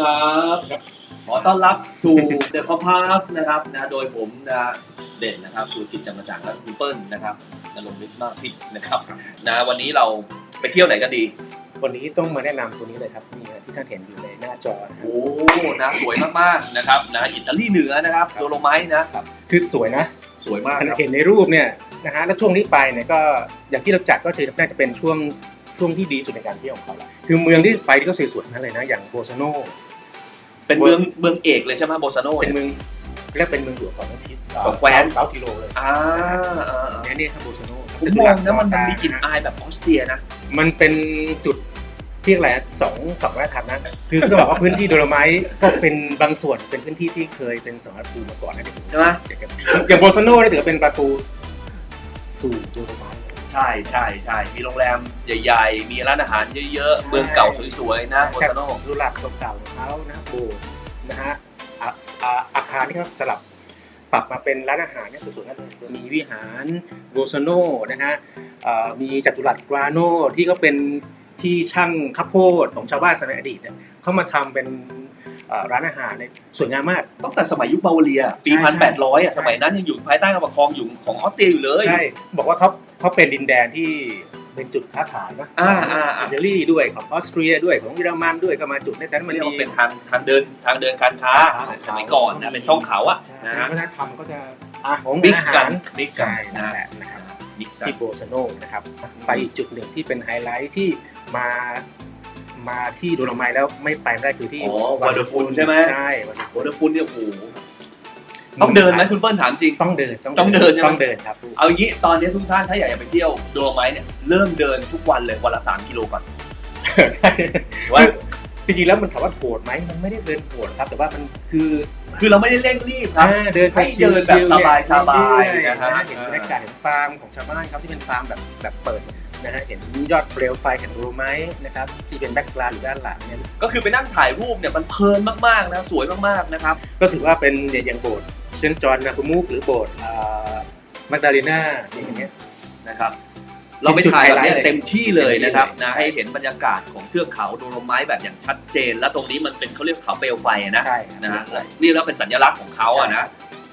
ครับขอต้อนรับสู่ The Compass นะครับนะโดยผมนะเด่นนะครับสุกิจจำกระจ่างและคุณเปิ้ลนะครับนรงค์ฤทธิ์มากพิษนะครับนะวันนี้เราไปเที่ยวไหนกันดี วันนี้ต้องมาแนะนำตัวนี้เลยครับนี่ฮะที่ท่านเห็นอยู่ในหน้าจอนะครับ โอ้นะสวยมากๆนะครับนะอิตาลีเหนือนะครับโดโลไมต์นะครับคือสวยนะสวยมากท่านครับเห็นในรูปเนี่ยนะฮะแล้วช่วงที่ไปเนี่ยก็อย่างที่เราจัดก็ถือน่าจะเป็นช่วงช่วงที่ดีสุดในการเที่ยวของเขาละคือเมืองที่ไปที่ก็สวยๆทั้งนั้นเลยนะอย่างโบซาโน เป็นเมืองเมืองเอกเลยใช่ไหมโบซาโนเป็นเมืองเรียกเป็นเมืองหลวงของทิศของแคว้นเซาทิโลเลยอ่าอ่าเนี่ยนี่ครับโบซาโนผมมองนะมันมันมีกลิ่นอายแบบออสเตรียนะ มันเป็นจุดที่อะไรนะสองสองวัฒนธรรมนะคือก็บอกว่าพื้นที่โดโลไมต์ก็เป็นบางส่วนเป็นพื้นที่ที่เคยเป็นสมรภูมิมาก่อนนะที่ผมใช่ไหมอย่างโบซาโนเนี่ยถือเป็นประตูสู่โดโลไมต์ ใช่ใช่ใช่มีโรงแรมใหญ่ๆ มีร้านอาหารเยอะๆ เมืองเก่าสวยๆ นะโบจากซาโนรูหลักเก่าๆของเขานะโบสถ์นะฮะอาอาอาคารที่เขาสลับปรับมาเป็นร้านอาหารเนี่ยสวยๆนั่นเลยมีวิหารโบซาโนนะฮะเอ่อมีจัตุรัสกราโนที่ก็เป็นที่ช่างข้าวโพดของชาวบ้านสมัยอดีตเนี่ยเขามาทำเป็นเอ่อร้านอาหารเนี่ยสวยงามมาก ตั้งแต่สมัยยุคบาวาเรีย ปี ใช่พันแปดร้อยอะใช่สมัยนั้นยังอยู่ภายใต้การปกครองอยู่ของออสเตรียอยู่เลย ใช่ บอกว่าเขา เขาเป็นดินแดนที่เป็นจุดค้าขายนะอ่าอ่าอ่าอิตาลีด้วยของออสเตรียด้วยของเยอรมันด้วยก็มาจุดเนี่ยแต่นั้นมันเรียกมีว่าเป็นทางทางเดินทางเดินการค้าทางเดินสมัยก่อนนะเป็นช่องเขาอะใช่นะฮะวัฒนธรรมก็จะอาของมิกอาซ์หากันรมิกซ์กันใช่นั่นะนแหละนะครับมิกซ์กัน ที่โบซาโนนะครับไปอีกจุดหนึ่งที่เป็นไฮไลท์ที่มามาที่โดโลไมท์แล้วไม่ไปไม่ได้คือที่อ๋อวาเดอร์ฟูลใช่ไหม ใช่วาเดอร์โฟฟูลเดอร์ฟุนเนี่ยโอ้โห ต้องเดินไหมคุณเปิ้ลถามจริง ต้องเดินต้องเดินใช่ไหมต้องเดินครับเอาอย่างนี้ตอนนี้ทุกท่านถ้าอยากจะไปเที่ยวโดโลไมต์เนี่ยเริ่มเดินทุกวันเลยวันละ3กิโลก่อนใช่ว่าจริงๆแล้วมันถามว่าโหดไหมมันไม่ได้เดินโหดครับ แต่ว่ามันคือคือเราไม่ได้เร่งรีบครับอ่าเดินไปให้เดินแบบชิลๆเนี่สบายๆเรื่อนะฮะเห็นบรรยากาศเห็นฟาร์มของชาวบ้านครับที่เป็นฟาร์มแบบแบบเปิดนะฮะเห็นยอดเปลวไฟเห็นรูไม้นะครับที่เป็นแบ็กกราวด์อยู่ด้านหลังเนี่ยก็คือไปนั่งถ่ายรูปเนี่ยมันเพลินมากๆนะสวยมากๆนะครับก็ถือว่าเป็นเนี่ยอย่างโบสถ์ เชนจอห์นนาคูมูกหรือโบสถ์มาดาลิน่าอย่างเงี้ยนะครับ เราไปถ่ายแบบเนี้ยจุดไฮไลท์เลยเต็มที่เลยนะครับเต็มที่เลยนะให้เห็นบรรยากาศของเทือกเขาโดโลไมต์แบบอย่างชัดเจน และตรงนี้มันเป็นเขาเรียกเขาเปลวไฟอะนะใช่นะฮะเรียกแล้วเป็นสัญลักษณ์ของเขาอะนะ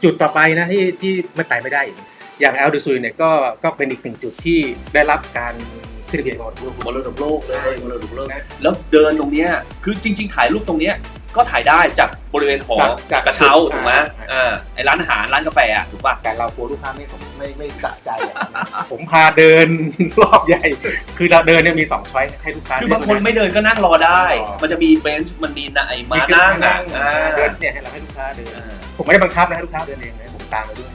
จุดต่อไปนะที่ที่ไม่ไปไม่ได้อีกอย่างแอลดูซุยเนี่ยก็ก็เป็นอีกหนึ่งจุดที่ได้รับการขึ้นทะเบียนมรดกโลกมรดกโลกเลใช่ยมรดกโลกนะแล้วเดินตรงเนี้ยคือจริง ๆ ถ่ายรูปตรงเนี้ย ก็ถ่ายได้จากบริเวณหอจากจากกระเช้าจุดถูกไหมอ่า อ่าไอร้านอาหารร้านกาแฟอะถูกป่ะ แต่เรากลัวลูกค้าไม่สมไม่ไม่สะใจอะผมพาเดิน รอบใหญ่ คือเราเดินเนี่ยมีสองช้อยให้ลูกค้าคือบางคนไม่เดินก็นั่งรอได้รอมันจะมีเบนช์มันมีนะไอมีมาขึ้นั่งมาอะอ่าเดินเนี่ยให้เราให้ลูกค้าเดิน อ่าผมไม่ได้บังคับนะให้ลูกค้าเดินเองนะผมตามไปด้วย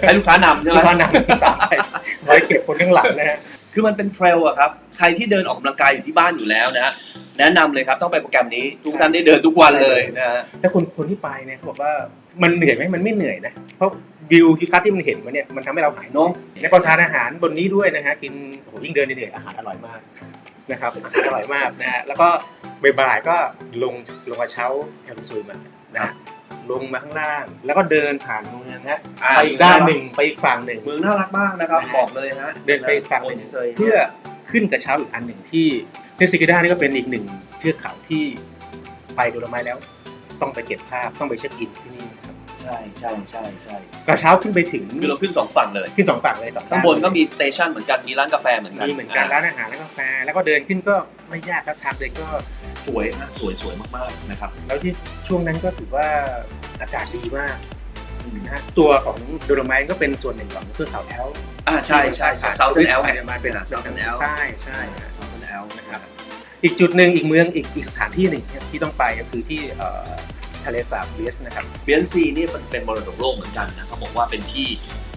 ให้ลูกค้านำใช่ไหม ลูกค้านำตามไปคอยเก็บคนข้างหลังนะฮะ คือมันเป็นเทรลอะครับ ใครที่เดินออกกำลังกายอยู่ที่บ้านอยู่แล้วนะฮะ แนะนำเลยครับ ต้องไปโปรแกรมนี้ ทุกท่านได้เดินทุกวันเลยนะฮะ ถ้าคนคนที่ไปเนี่ยเขาบอกว่ามันเหนื่อยไหมมันไม่เหนื่อยนะเพราะวิวทิวทัศน์ที่มันเห็นมันเนี่ยมันทำให้เราหายเหนอยแล้วก็ทานอาหารบนนี้ด้วยนะฮะกินโอ้โหยิ่งเดินเหนื่อยอาหารอร่อยมากนะครับอาหารอร่อยมากนะฮะแล้วก็บ่ายๆก็ลงลงกระเช้าแอลซูยมานะฮะลงมาข้างล่าง แล้วก็เดินผ่านเมืองฮะอ่าไปอีกด้านหนึ่งไปอีกฝั่งหนึ่ง เมืองน่ารักมากนะครับนะฮะบอกเลยฮะเดินไปอีกฝั่งหนึ่งโอซิเซยเพื่อขึ้นกระเช้าอีกอันหนึ่งที่ เทพซิกิด้านี่ก็เป็นอีกหนึ่งเทือกเขาที่ไปโดโลไม้แล้ว ต้องไปเก็บภาพต้องไปเช็คอินที่นี่นะครับใช่ใช่ใช่ใช่กระเช้าขึ้นไปถึงคือเราขึ้นสองฝั่งเลย ขึ้นสองฝั่งเลยสองข้างบนก็มีสเตชันเหมือนกันมีร้านกาแฟเหมือนกันมีเหมือนกันร้านอาหารร้านกาแฟแล้วก็เดินขึ้นก็ไม่ยากครับทางเดินก็สวยนะสวยสวยมากๆนะครับ แล้วที่ช่วงนั้นก็ถือว่าอากาศดีมากนะฮะตัวของโดโลไม้ก็เป็นส่วนหนึ่งของเทือกเขาแอลป์อ่าใช่ใช่เซาท์เทนแอลไงมาเป็นเซาท์เทนแอลใต้ใช่เซาท์เทน แอลนะครับ อีกจุดหนึ่งอีกเมืองอีกอีกสถานที่หนึ่งที่ต้องไปก็คือที่เอ่อทะเลสาบเบียสนะครับเบียนซีนี่มันเป็นมรดกโลกเหมือนกันนะเขาบอกว่าเป็นที่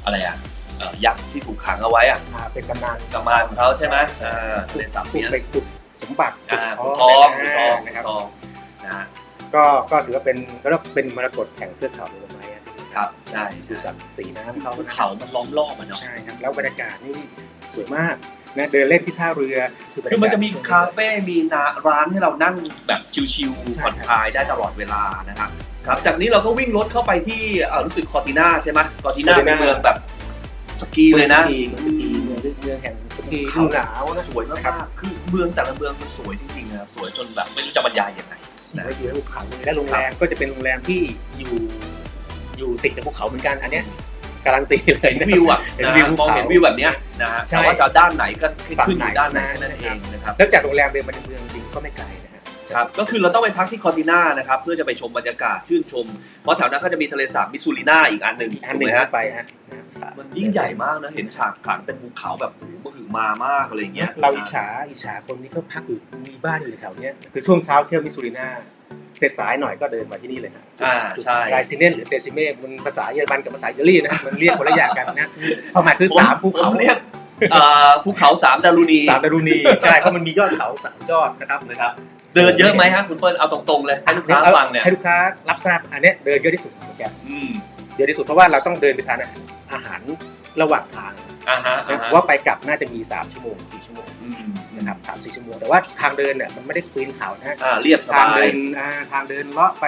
อะไรอะเอ่อยักษ์ที่ถูกขังเอาไว้อะอ่าเป็นตำนานกำมานของเขาใช่ไหมอ่าทะเลสาบขุเบีดยนไปขุดสมบัติขุอ่าดขุดททอองงขุดทองนะขุครับดทองนะฮะก็ก็ถือว่าเป็นก็เรียกเป็นมรกตแห่งเทือกเขาโดโลไม้อะที่นี่ครับใช่ดูใช่สัตว์สีน้ำเขาภูนะเขามันล้อมรอบมันเนาะใช่ครับแล้วบรรยากาศนี่สวยมาก นะเดินเล่นที่ท่าเรือคือบรรคืยาอกาศมันจะมีคาเฟ่มีนาร้านให้เรานั่งแบบชิลใช่ๆผ่อนคลายได้ตลอดเวลานะครับครับจากนี้เราก็วิ่งรถเข้าไปที่เอ่อรู้สึกคอร์ติน่าใช่ไหมคอร์ติน่าเป็นเมืองแบบสกีเลยนะเมืองสกีเมืองสกีเมืองเมืองแห่งสกีเขาฤดูหนาวนะสวยมากๆคือเมืองแต่ละเมืองมันสวยจริงๆนะครับสวยจนแบบไม่รู้จะบรรยายยังไงนะไว้อยู่ในภูเขาเลยและโรงแรมก็จะเป็นโรงแรมที่อยู่อยู่ติดกับภูเขาเหมือนกันอันเนี้ย การันตีเลยเห็นนะ วิวอะเห็นนะวิวมองเห็นวิวแบบเนี้ยนะฮะใช่แต่ว่าจะด้านไหนก็ขึ้นฝั่งขึ้นอยู่ด้านไหนไหนแค่นั้นเองนะครับ แล้วจากโรงแรมเดินมาในเมืองจริงก็ไม่ไกลนะฮะ ครับก็คือเราต้องไปพักที่คอร์ติน่านะครับ เพื่อจะไปชมบรรยากาศชื่นชม เพราะแถวนั้นก็จะมีทะเลสาบมิสซูริน่าอีกอันหนึ่งอีกอันถูกหนึ่ไหงมฮะที่ไปฮะนะครับมันยิ่งใหญ่มากนะ เห็นฉากขลังเป็นภูเขาแบบโอ้โหมหึมามากอะไรอย่างเงี้ยเราอิจฉาอิจฉาคนที่เขาพักอยู่มีบ้านอยู่แถวเนี้ยคือช่วงเช้าเที่ยวมิสซูรินา เสร็จสายหน่อยก็เดินมาที่นี่เลยนะอ่าใช่ไรซิเนนหรือเตซิเม่มันภาษาเยอรมันกับภาษาอิตาลีนะมันเรียกคนละอย่างกันนะความหมายคือสามภูเขาผมเรียกเอ่อภูเขาสามดารุณีสามดารุณีใช่เพราะมันมียอดเขาสามยอดนะครับนะครับ เดินเยอะไหมฮะคุณเปิ้ลเอาตรงๆเลยให้ลูกค้าฟังเนี่ยให้ลูกค้ารับทราบอันเนี้ยเดินเยอะที่สุดเหมือนกันอืมเยอะที่สุดเพราะว่าเราต้องเดินไปทานอาหารระหว่างทางอ่าฮะนะอ่าฮะว่าไปกลับน่าจะมี3ชั่วโมง4ชั่วโมงอืม นะครับสามสี่ชั่วโมงแต่ว่าทางเดินเนี่ยมันไม่ได้ปีนเขานะอ่าเรียบสทางบาเดิยนอ่าทางเดินเลาะไป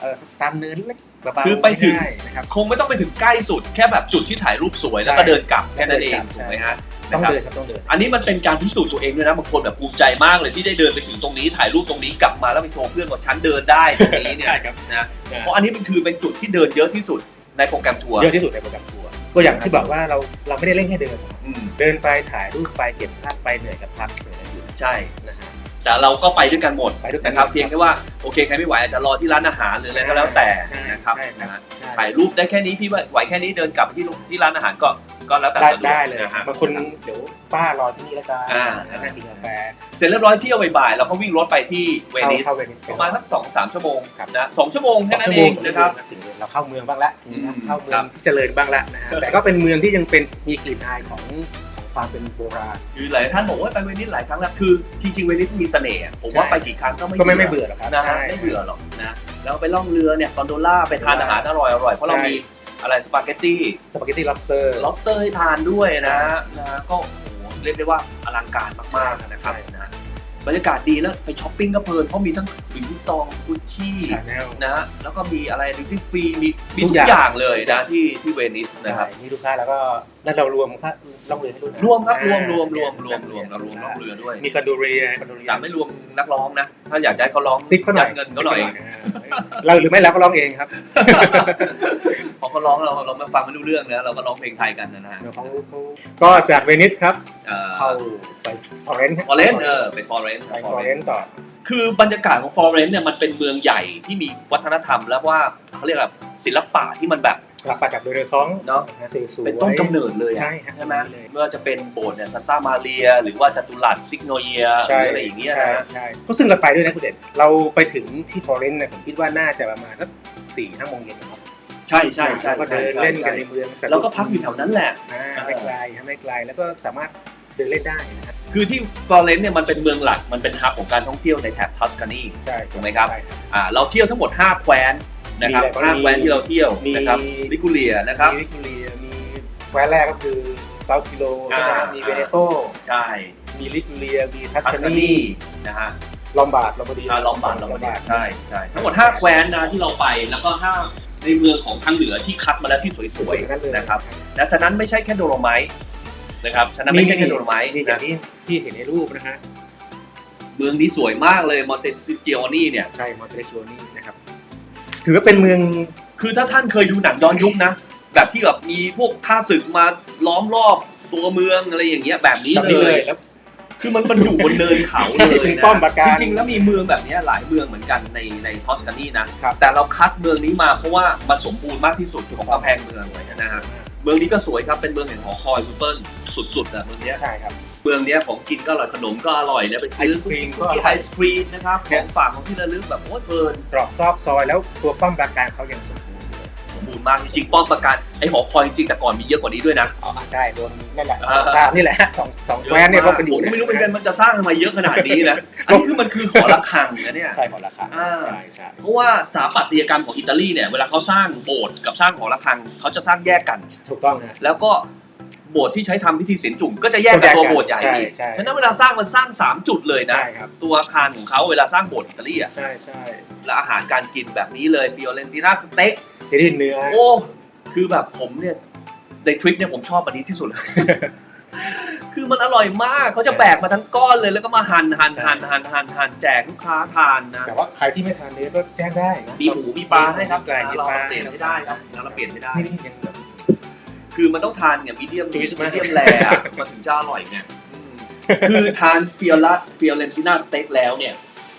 เอ่อตามเนินเล็กเบาๆคือไปถึง ง่ายๆนะครับ คงไม่ต้องไปถึงใกล้สุดแค่แบบจุดที่ถ่ายรูปสวยแล้วก็ใช่เดินกลับแค่นั้นเองเดินกลับถูกไหมฮะต้องนะครับเดินครับต้องเดิน อันนี้มันเป็นการพิสูจน์ตัวเองด้วยนะบางคนแบบภูมิใจมากเลยที่ได้เดินไปถึงตรงนี้ถ่ายรูปตรงนี้กลับมาแล้วไปโชว์เพื่อนว่าฉันเดินได้ตรงนี้เนี่ยใช่ครับ นะเพราะอันนี้มันคือเป็นจุดที่เดินเยอะที่สุดในโปรแกรมทัวร์ เยอะที่สุดในโปรแกรมทัวร์ ก็อย่างที่บอกว่าเราเราไม่ได้เร่งให้เดิน อืมเดินไปถ่ายรูปไปเก็บภาพไปเหนื่อยกับพักเหนื่อยกับอยู่ ใช่นะฮะ แต่เราก็ไปด้วยกันหมดไปด้วยกันนะครับหมดเพียงแค่ว่าโอเคใครไม่ไหวอาจจะรอที่ร้านอาหารหรืออะไรก็แล้วแต่ใช่นะครับใช่ครับ นะฮะใช่ถ่ายรูปได้แค่นี้พี่ว่าไหวแค่นี้เดินกลับไปที่ที่ร้านอาหารก็ก็แล้วแต่ได้สะดวกได้เลยนะฮะ บางคนเดี๋ยวป้ารอที่นี่แล้วกันอ่านั่งกินกาแฟเสร็จเรียบร้อยเที่ยวบ่ายๆเราก็วิ่งรถไปที่เวนิส เข้าเวนิส ประมาณสักสองสามชั่วโมงครับ นะสองชั่วโมงแค่นั้นเองสนะครับชั่วโมงถึงเราเข้าเมืองบ้างละอืมเข้าเมืคอรังบ ที่เจริญบ้างละนะฮะแต่ก็เป็นเมืองที่ยังเป็นมีกลิ่นอายของของ ความเป็นโบราณ คือหลายท่านบอกว่าไปเวนิสหลายครั้งแล้วคือจริงๆเวนิสมีเสน่ห์อะผมว่าใช่ ไปกี่ครั้งก็ไม่ก็ไม่ไม่เบื่อหรอกครับนะฮะใช่ ไม่เบื่อหรอกนะแล้วไปล่องเรือเนี่ยกอนโดล่าไปทานอาหารอร่อยอร่อยๆเพราะเราใช่ มีอะไรสปาเกตตี้สปาเกตตี้ล็อบสเตอร์ ล็อบสเตอร์ให้ทานด้วยนะใช่นะก็โอ้โหเรียกได้ว่าอลังการมากๆนะครับใช่นะบรรยากาศดีแล้วไปช้อปปิ้งก็เพลินเพราะมีทั้งหลุยส์วิตตองกุชชี่ชาแนลนะแล้วก็มีอะไรดิที่ฟรีมีมีทุทุกกอย่าง อย่างเลยนะที่ที่เวนิสนะครับ มีลูกค้าแล้วก็ แล้วเรารวมค่าล่องเรือให้ด้วยนะรวมครับรวมอ่ารวมรวมรวมนั่งรวมเรารวมล่องเรือด้วยมีคอนโดเรียคอนโดเรียแต่ไม่รวมนักร้องนะ ถ้าอยากจะให้เขาร้องติ๊บเขาหน่อยยัดเงินเขาหน่อยติ๊บเราหรือไม่เราก็ร้องเองครับพอเขาร้องเราเราไม่ฟังไม่รู้เรื่องนะเราก็ร้องเพลงไทยกันนะฮะเขาเขาก็จากเวนิสครับเอ่อเข้าไปฟลอเรนซ์ฟอเรนซ์เออไปฟอเรนซ์ไปฟลอเรนซ์ต่อคือบรรยากาศของฟลอเรนซ์เนี่ยมันเป็นเมืองใหญ่ที่มีวัฒนธรรม แล้วว่าเขาเรียกแบบศิลปะที่มันแบบกลับไปกับโดเรซองเนาะสวยๆเป็นต้นกำเนิดเลยอะใช่ฮะใช่ไหมเลยไม่ว่าจะเป็นโบสถ์เนี่ยซันตามาเรีย หรือว่าจัตุรัสซิกโนเยียหใช่รืออะไรอย่างเงี้ยใช่นะใช่ก็ซึ่งเราไปด้วยนะคุณเด่นเราไปถึงที่ฟลอเรนซ์เนี่ยผมคิดว่าน่าจะประมาณสักสี่ห้าโมงเย็นนะครับใช่ใช่ใช่แล้วก็ใช่เดินใช่เล่นกันใช่ในเมืองสนุแล้วก็พักอยู่แถวนั้นแหละอ่าไม่ไกลฮะไม่ไกลแล้วก็สามารถเดินเล่นได้นะครับคือที่ฟลอเรนซ์เนี่ยมันเป็นเมืองหลักมันเป็นฮับของการท่องเที่ยวในแถบทัสกานีใช่ถูกไหมครับใช่อ่าเราเที่ยวทั้งหมด 5 แคว้น นะครับมีอะไรบ้างห้าแคว้นที่เราเที่ยวมี นะครับลิกูเลียนะครับ มีวิกตอเรียมีแคว้นแรกก็คือเซาท์ทิโลใช่ไหมอ่ามีเวเนโตใช่มีลิกูเลียมีทัสทัสคากานีนีนะฮะลอมบาร์ดลอมบาร์ดีอ่าลอมบาร์ดลอมบาร์ดใช่ใช่ทั้งหมด5แคว้นนะที่เราไปแล้วก็5ในเมืองของทางเหนือที่คัดมาแล้วที่สสววยยๆนั่นเลยๆนะครับและฉะนั้นไม่ใช่แค่โดโลไมต์นะครับฉะนั้นไม่ใช่แค่โดโลไมต์นี่อย่านะงที่ที่เห็นในรูปนะฮะ เมืองนี้สวยมากเลยมอนเตเกียนี่เนี่ย ใช่มอนเตเรโชนี่นะครับ ถือว่าเป็นเมือง คือถ้าท่านเคยดูหนังย้อนยุคนะ แบบที่แบบมีพวกข้าศึกมาล้อมรอบตัวเมืองอะไรอย่างเงี้ยแบบนี้แบบเลนี้เลย ยแล้ว คือมันมันอยู่บนเนินเขาใช่เลยเป็นนะป้อมปราการจริงๆแล้วมีเมืองแบบเนี้ยหลายเมืองเหมือนกันในในทอสกานีนะครับ แต่เราคัดเมืองนี้มาเพราะว่ามันสมบูรณ์มากที่สุดของกำแพงเมืองเลยนะฮะเมืองนี้ก็สวยครับเป็นเมืองแห่งหอคอยคุณเปิ้ลสุดๆอะเมืองเนี้ย ใช่ครับเมืองเนี้ยของกินก็อร่อยขนมก็อร่อยเนี่ยไปซื้อไอศกรีมก็อร่อย ไอศครีมนะครับของฝากของที่ระลึกแบบโอ้ยเพลินตรอกซอกซอยแล้วตัวป้อมปราการเขายังสมบูรณ์อยู่เลยสมบูรณ์มากจริงๆป้อมปราการไอหอคอยจริงๆแต่ก่อนมีเยอะกว่านี้ด้วยนะ อ๋อใช่โดนนั่นแหละอ่า ตามนี่แหละสองสองแคว้นเนี่ยรบกันอยู่ผมเนี่ยไม่รู้เหมือนกันมันจะสร้างทำไมเยอะขนาดนี้นะอันนี้คือมันคือหอระฆังนะเนี่ย ใช่ของราคาอ่า ใช่ใช่เพราะว่าสถาปัตยกรรมของอิตาลีเนี่ยเวลาเขาสร้างโบสถ์กับสร้างหอระฆังเขาจะสร้างแยกกัน ถูกต้องฮะแล้วก็ โบสถ์ที่ใช้ทำพิธีศีลจุ่มก็จะแยกกับตัวโบสถ์ใหญ่อีกใช่ ฉะนั้นเวลาสร้างมันสร้าง 3 จุดเลยนะ ใช่ครับ ตัวอาคารของเขาเวลาสร้างโบสถ์อิตาลีอะใช่ใช่และอาหารการกินแบบนี้เลยฟิโอเรนติน่าสเต็กจะได้เนื้อ โอ้ คือแบบผมเนี่ย ในทริปเนี่ยผมชอบอันนี้ที่สุดเลยคคือมันอร่อยมากเขาจะแบกมาทั้งก้อนเลยแล้วก็มาหั่นหั่นใช่ หั่นหั่นหั่นหั่นแจกลูกค้าทานนะ แต่ว่าใครที่ไม่ทานเนื้อก็แจ้งได้นะมีหมูมีปลาให้ครับไก่มีเราปลาเปลี่ยนไม่ได้ครับเราเปลี่ยนไม่ได้ นี่นี่ยังแบบ คือมันต้องทานอย่างมีเดียมจุ๊ยใช่ไหม มีเดียมแรอะมันถึงจะอร่อยไงอืมคือทานเฟียร่าเฟียเรนติน่าสเต็กแล้วเนี่ย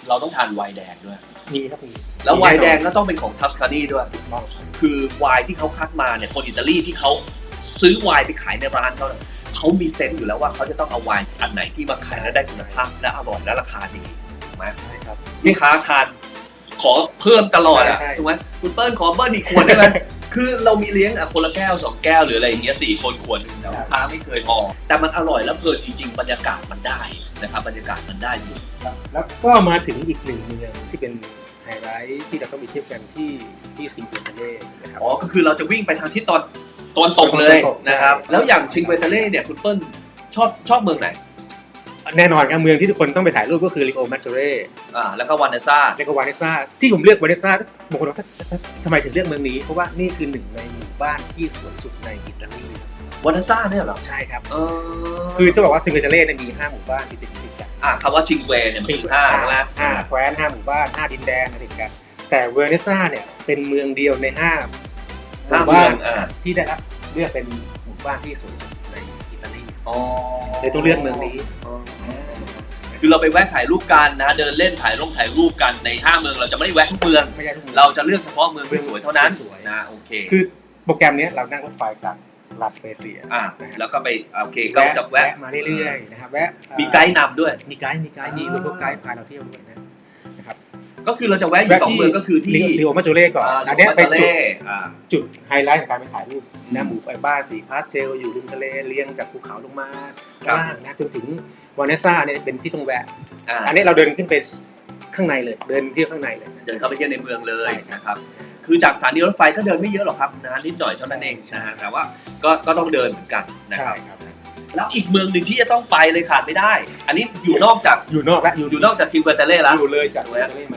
เราต้องทานไวน์แดงด้วย มีครับมีแล้วไวน์แดงก็ต้องเป็นของทัสคานีด้วย ถูกต้องคือไวน์ที่เขาคัดมาเนี่ยคนอิตาลีที่เขาซื้อไวน์ไปขายในร้านเขาเนี่ยเขามีเซนส์อยู่แล้วว่าเขาจะต้องเอาไวน์อันไหนที่มาขายแล้วได้คุณภาพและอร่อยและราคาดีถูกไหมใช่ครับ ลูกค้าทานขอเพิ่มตลอดอะใช่ใช่ ถูกไหมคุณเปิ้ลขอเบิ้ลอีกขวดได้ไหม คือเรามีเลี้ยงอะคนละแก้วสองแก้วหรืออะไรอย่างเงี้ยสี่คนขวดหนึงแต่ลูกค้าไม่เคยพอแต่มันอร่อยแล้วเพลินจริงๆบรรยากาศมันได้นะครับบรรยากาศมันได้อยู่แล้วก็มาถึงอีกหนึ่งเมืองที่เป็นไฮไลท์ที่เราต้องไปเที่ยวกันที่ที่ซิงเกิลเทเล่นะครับ อ๋อก็คือเราจะวิ่งไปทางที่ตอนตอนตกเลยตอนตกนะครับใช่แล้วอย่างชิงเวเทเล่เนี่ยคุณเปิ้ลชอบชอบเมืองไหนแน่นอนครับเมืองที่ทุกคนต้องไปถ่ายรูปก็คือริโอมาจูเร่อ่าแล้วก็วานเนซ่า และก็วานิซ่าที่ผมเลือกวานิซ่า บางคนบอกว่าทำไมถึงเลือกเมืองนี้ เพราะว่านี่คือหนึ่งในหมู่บ้านที่สวยสุดในอิตาลีครับวานเนซ่าเนี่ยเหรอ ใช่ครับ เออคือจะบอกว่าซิงเกิลเทเล่เนี่ยมีห้าหมู่บ้านที่ติดติดกันอ่าคำว่าชิงเวเนี่ยมันคือห้าใช่ไหมห้าแคว้นห้าหมู่บ้านห้าดินแดนอะไรกัน แต่เวอร์เนซ่าเนี่ยเป็นเมืองเดียวในห้าหห้ามู่เมืบ้าอนงอ่าที่ได้รับเลือกเป็นหมู่บ้านที่สวยสุดในอิตาลีอ๋อเลยต้องเลือกเมืองนี้อ๋อ คือเราไปแวะถ่ายรูปกันนะเดินเล่นถ่ายลงถ่ายรูปกันในห้าเมืองเราจะไม่ได้แวะทุกเมือง ไม่ใช่ทุกเมืองเราจะเลือกเฉพาะเมืองที่สวยเท่านั้นสวยนะโอเคคือโปรแกรมเนี้ยเรานั่งรถไฟจากลาสเปเซียอ่าแล้วก็ไปโอเคก็จะแวะมาเรื่อยๆนะครับแวะมีไกด์นำด้วย มีไกด์มีไกด์มีรถพวกไกด์พาเราเที่ยวด้วยนะนะครับ ก็คือเราจะแวะอยู่สองเมืองก็คือที่ริโอมาจูเล่ก่อนอ่าอันเนี้ยโรเป็นมาจุดเล่อ่าจุดไฮไลท์ของการไปถ่ายรูปนะหมู่บ้านสีพาสเทลอยู่ริมทะเลเรียงจากภูเขาลงมาครับข้างล่างนะจนถึงวาเนซ่าเนี่ยเป็นที่ตรงแวะอ่าอันนี้เราเดินขึ้นไปข้างในเลย เดินเที่ยวข้างในเลยนะเดินเข้าไปเที่ยวในเมืองเลยใช่ครับนะครับคือจากสถานีรถไฟก็เดินไม่เยอะหรอกครับนะนิดหน่อยเท่านั้นเองใช่นะฮะแต่ว่าก็ก็ต้องเดินเหมือนกันนะคใช่รับครับแล้วอีกเมืองหนึ่งที่จะต้องไปเลยขาดไม่ได้ อันนี้อยู่นอกจากอยู่นอกละอยู่อยู่นอกจากคิวเบอร์เตเล่แล้วอยู่เลยจากถูทกไหมะเลใหม่นิดนึง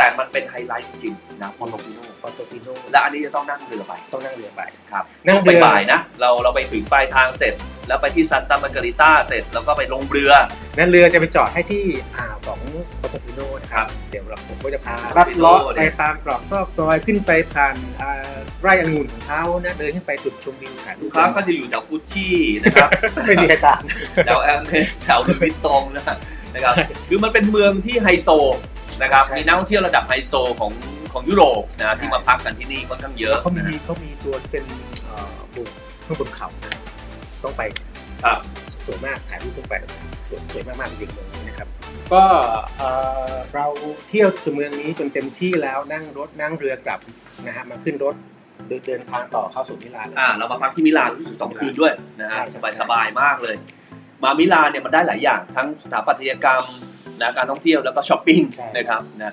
แต่มันเป็นไฮไลท์จริงๆนะพอโลปิโนปอร์โตฟิโนและอันนี้จะต้องนั่งเรือไปต้องนั่งเรือไปครับนั่งต้องเรือบ่ายๆนะ เราเราไปถึงปลายทางเสร็จ แล้วไปที่ซันตามาการิต้าเสร็จแล้วก็ไปลงเรือนั่นเรือจะไปจอดให้ที่อ่าวของปอร์โตฟิโนนะคครัรับบเดี๋ยวเราผมก็จะพาลัดเลาะไปตามตรอกซอกซอยขึ้นไปผ่านอ่าไร่องุ่นของเขานะเดินขึ้นไปจุดชมวิวถ่ายรูลูปกค้าก็จะอยู่แถวกุชชี่นะครับไม่มีใครตามแถวแอมเมสแถวลุยวิตตองนะนะครับคือมันเป็นเมืองที่ไฮโซ นะครับ ใช่ มีนักท่องเที่ยวระดับไฮโซของของยุโรปนะใช่ที่มาพักกันที่นี่ค่อนข้างเยอะแล้วเขามีนะฮะเขามีตัวที่เป็นเอ่อบุกข้างบนเขานะต้องไปครับ สวยมากถ่ายรูปต้องไปสวยสวยมากๆจริงๆเมืองนี้นะครับ ก็เอ่อเราเที่ยวตัวเมืองนี้จนเต็มที่แล้วนั่งรถนั่งเรือกลับนะฮะมาขึ้นรถเดินเดินทางต่อเข้าสู่มิลานเลยอ่าเรามาพักที่มิลานรู้สึกสองคืนด้วยนะฮะใช่สใช่บายสบายๆมากเลย มามิลานเนี่ยมันได้หลายอย่างทั้งสถาปัตยกรรม นะการท่องเที่ยวแล้วก็ช้อปปิ้งใช่นะครับนะ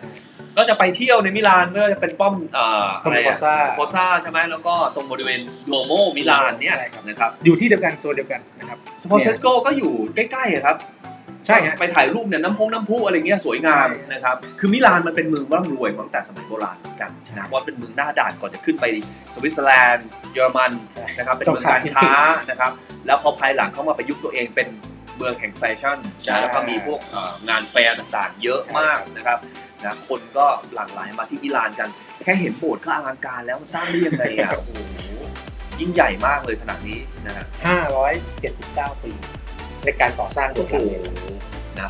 ก็จะไปเที่ยวในมิลานก็จะเป็นป้อมเอ่อป้อมอะไรโคซ่าโคซ่าใช่ไหมแล้วก็ตรงบริเวณโดโมมิลานเนี่ยใช่ครับนะครับอยู่ที่เดียวกันโซนเดียวกันนะครับเฉพาะเซสโกก็อยู่ใกล้ๆอะครับใช่ฮะไปถ่ายรูปเนี่ยน้ำพงน้ำพุอะไรเงี้ยสวยงามใช่นะครับคือมิลานมันเป็นเมืองร่ำรวยมาตั้งแต่สมัยโบราณเหมือนกันใช่นะว่าเป็นเมืองหน้าด่านก่อนจะขึ้นไปสวิตเซอร์แลนด์เยอรมันใช่นะครับเป็นต้องเมืองการข้ามค้านะครับแล้วพอภายหลังเข้ามาประยุกต์ตัวเองเป็น เมืองแห่งแฟชั่นใช่ นะแล้วก็มีพวกเอ่องานแฟร์ต่างๆ เยอะใช่มากนะครับนะคนก็หลั่งไหลมาที่มิลานกัน แค่เห็นโบสถ์ก็อลังการแล้วมันสร้างได้ยังไงอะ โอ้โหยิ่งใหญ่มากเลยขนาดนี้นะฮะ579 ปี ในการก่อสร้างโบโอ้สถ์โหหลังนี้ นะ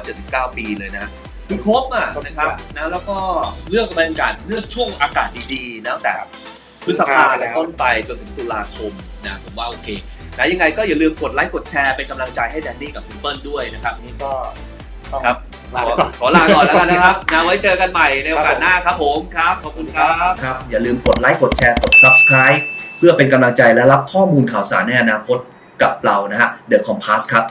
579ปีเลยนะคือครบอะครบ นะครับทุกอย่างนะแล้วก็เลือกบรรยากาศเลือกช่วงอากาศดีๆนะแต่พฤษภาแล้วต้นไปจนถึงตุลาคมนะผมว่าโอเค นะยังไงก็อย่าลืมกดไลค์กดแชร์เป็นกำลังใจให้แดนนี่กับคุณเปิ้ลด้วยนะครับอันนี้ก็ต้องครับ ลาขไปอก่อน ขอลาก่อนแล้วกันนะครับนะไว้เจอกันใหม่ในโอกาสครับผมหน้าครับผมครับ ขอบคุณครับ ครับ อย่าลืมกดไลค์กดแชร์กด subscribe เพื่อเป็นกำลังใจและรับข้อมูลข่าวสารในอนาคตกับเรานะฮะ The Compass ครับ